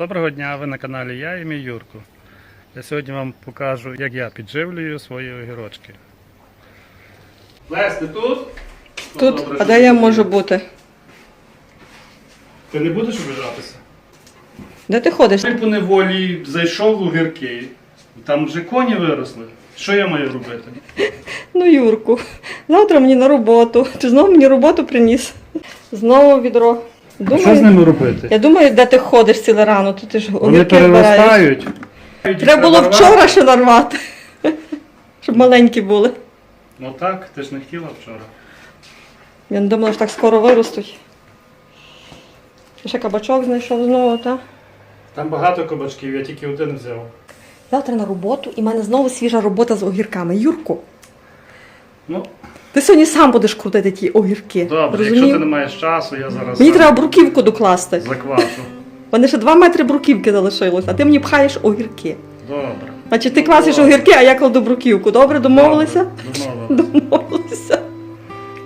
Доброго дня, ви на каналі Я і мій Юрко. Я сьогодні вам покажу, як я підживлюю свої огірочки. Лес, ти тут? Тут, добре, а що де ти я тут можу бути? Ти не будеш обіжатися? Де ти ходиш? Ти по неволі зайшов у гірки, там вже коні виросли. Що я маю робити? Ну, Юрку, завтра мені на роботу. Ти знову мені роботу приніс. Знову відро. Що з ними робити? я думаю, де ти ходиш ціле рано, то ти ж Вони огірки переростають. Треба було вчора ще нарвати, щоб маленькі були. Ну так, ти ж не хотіла вчора. Я не думала, що так скоро виростуть. Ще кабачок знайшов знову, так? Там багато кабачків, я тільки один взяв. Завтра на роботу і в мене знову свіжа робота з огірками. Юрку, Ну, ти сьогодні сам будеш крутити ті огірки. добре, якщо ти не маєш часу, я зараз Мені треба бруківку докласти. заквашу. У мене ще два метри бруківки залишилось, а ти мені пхаєш огірки. Добре. Значить, ти квасиш огірки, а я кладу бруківку. Добре, домовилися? Добре, Домовилися.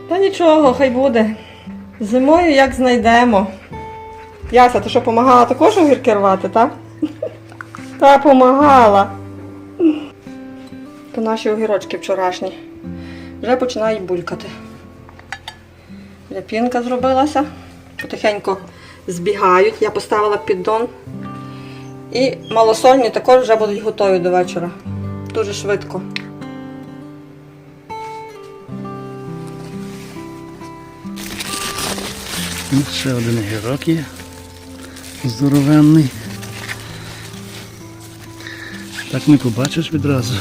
Та нічого, хай буде. Зимою як знайдемо. Яся, ти що, допомагала також огірки рвати, так? Та помагала. То наші огірочки вчорашні. Вже починають булькати. Вже пінка зробилася. Потихеньку збігають. Я поставила піддон. І малосольні також вже будуть готові до вечора. Дуже швидко. Ще один гірок є. Здоровенний. Так не побачиш відразу.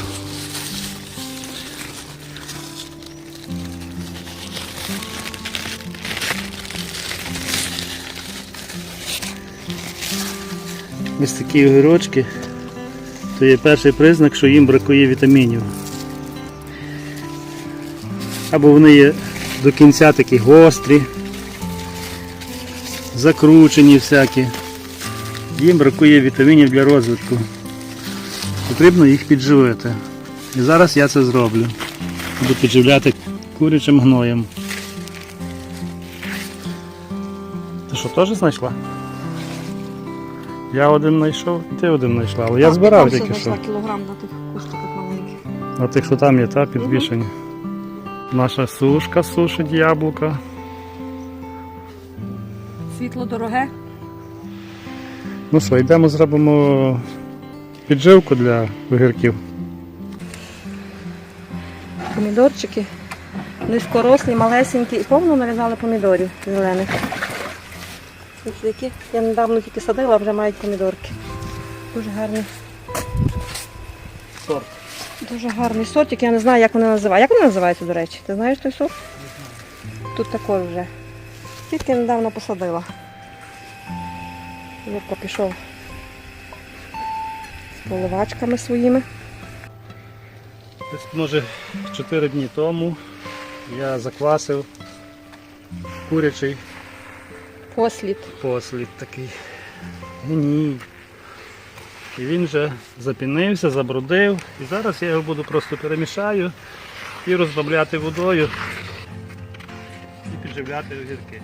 Ось такі огірочки. То є перший признак, що їм бракує вітамінів. Або вони є до кінця такі гострі, закручені всякі. Їм бракує вітамінів для розвитку. Потрібно їх підживити. І зараз я це зроблю. Буду підживляти курячим гноєм. Ти що, теж знайшла? Я один знайшов, ти один знайшла, але я збирав тільки що. кілограм на тих кустиках маленьких. На тих, що там є, та, підвішені. Наша сушка сушить яблука. Світло дороге. Ну що, йдемо зробимо підживку для огірків. Помідорчики. Низькорослі, малесенькі і повно нарізали помідорів зелених. Ось які я недавно тільки садила, а вже мають помідорки. Дуже гарний. Сорт. Дуже гарний сортик, я не знаю, як вони називаються. Як вони називаються, до речі? Ти знаєш той сорт? Тут також вже. Тільки недавно посадила. Юрко пішов з поливачками своїми. Десь, може 4 дні тому я заквасив курячий Послід. послід такий. Ні. І він вже запінився, забрудив. І зараз я його буду просто перемішаю і розбавляти водою і підживляти огірки.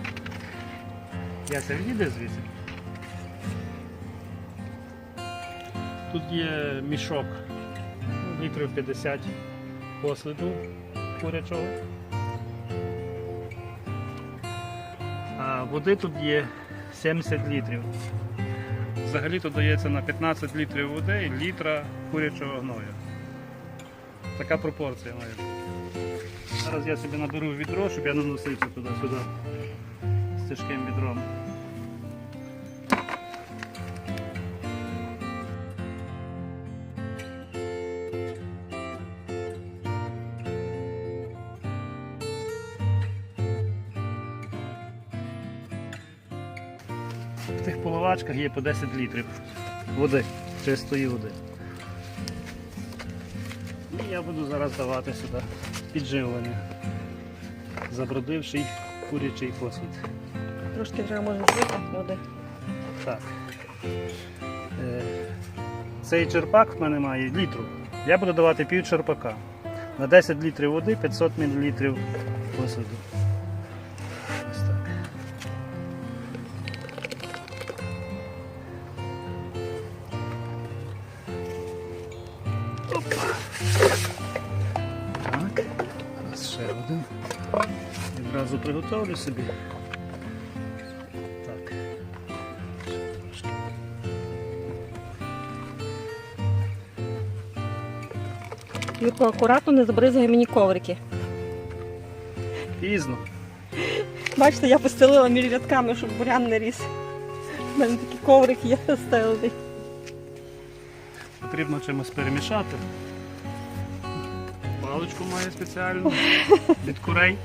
Яся, відійди звідси. Тут є мішок літрів 50 посліду курячого. Води тут є 70 літрів. Взагалі тут дається на 15 літрів води і літра курячого гною. Така пропорція має. Зараз я собі наберу відро, щоб я не носився туди-сюди з тяжким відром. Тих поливачках є по 10 літрів води, чистої води. І я буду зараз давати сюди підживлення, забродивший курячий посуд. Трошки вже можна злити води. Так. Е, Цей черпак в мене має літру. Я буду давати пів черпака. На 10 літрів води 500 мл посуду. Опа. Так. Зараз ще один. Відразу приготовлю собі. Так. Юрко, акуратно не забризгай мені коврики. Пізно. Бачите, я постелила між рядками, щоб бурян не ріс. У мене такий коврик є розстелений. Потрібно чимось перемішати. Паличку має спеціальну від курей.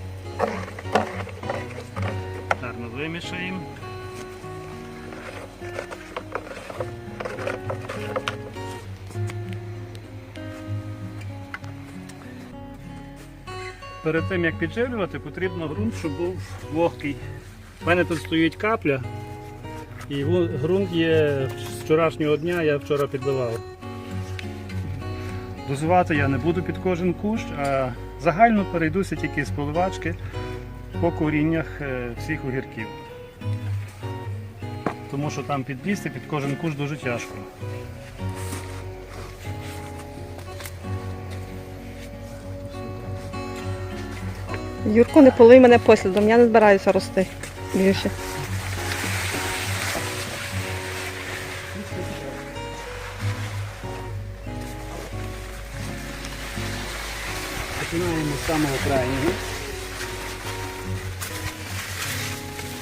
Гарно вимішаємо. Перед тим як підживлювати, потрібно ґрунт, щоб був вогкий. У мене тут стоїть капля, і ґрунт є з вчорашнього дня, я вчора підливав. Дозувати я не буду під кожен кущ, а загально перейдуся тільки з поливачки по коріннях е, всіх огірків. Тому що там підлізти під кожен кущ дуже тяжко. Юрко, не полий мене послідом, я не збираюся рости більше. Починаємо з самого крайнього.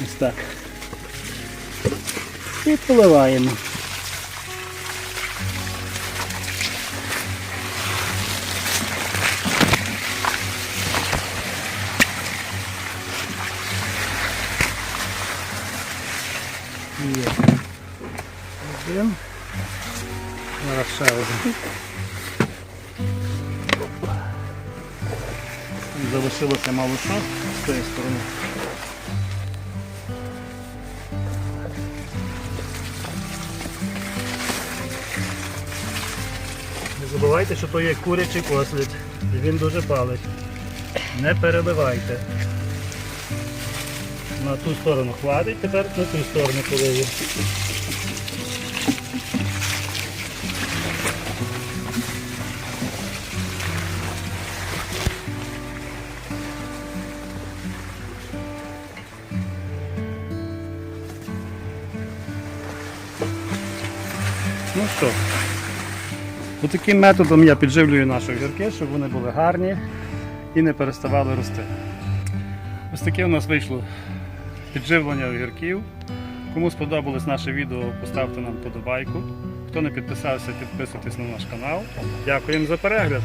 Ось так. І поливаємо. Є. Один. Зараз ще Залишилося мало що з цієї сторони. Не забувайте, що то є курячий послід. І він дуже палить. Не переливайте. На ту сторону хватить, тепер на ту сторону полию. Ну що, таким методом я підживлюю наші огірки, щоб вони були гарні і не переставали рости. Ось таке у нас вийшло підживлення огірків. Кому сподобалось наше відео, поставте нам подобайку. Хто не підписався, підписуйтесь на наш канал. Дякуємо за перегляд.